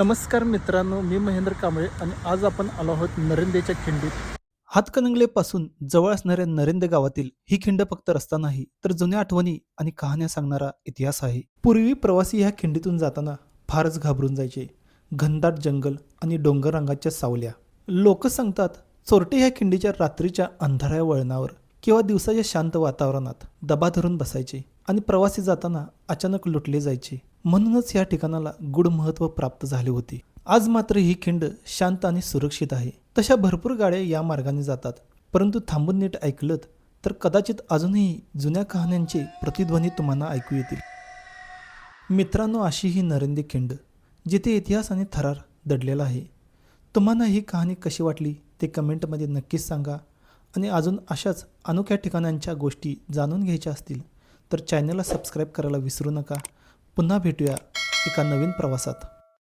नमस्कार मित्रांनो मी महेंद्र कांबळे आणि आज आपण आलो आहोत नरेंदेच्या खिंडीत. हातकणंगलेपासून जवळ असणाऱ्या नरेंद्र गावातील ही खिंड फक्त रस्ता नाही तर जुन्या आठवणी आणि कहाण्या सांगणारा इतिहास आहे. पूर्वी प्रवासी ह्या खिंडीतून जाताना फारच घाबरून जायचे. घनदाट जंगल आणि डोंगर रंगाच्या सावल्या. लोक सांगतात चोरटे ह्या खिंडीच्या रात्रीच्या अंधाऱ्या वळणावर किंवा दिवसाच्या शांत वातावरणात दबा धरून बसायचे आणि प्रवासी जाताना अचानक लुटले जायचे. म्हणूनच या ठिकाणाला गुढ महत्त्व प्राप्त झाले होते. आज मात्र ही खिंड शांत आणि सुरक्षित आहे. तशा भरपूर गाड्या या मार्गाने जातात. परंतु थांबून नीट ऐकलत तर कदाचित अजूनही जुन्या कहाण्यांचे प्रतिध्वनी तुम्हाला ऐकू येतील. मित्रांनो अशी ही नरेंद्र खिंड जिथे इतिहास आणि थरार दडलेला आहे. तुम्हाला ही कहाणी कशी वाटली ते कमेंटमध्ये नक्कीच सांगा. आणि अजून अशाच अनोख्या ठिकाणांच्या गोष्टी जाणून घ्यायच्या असतील तर चॅनलला सबस्क्राईब करायला विसरू नका. पुन्हा भेटूया एका नवीन प्रवासात.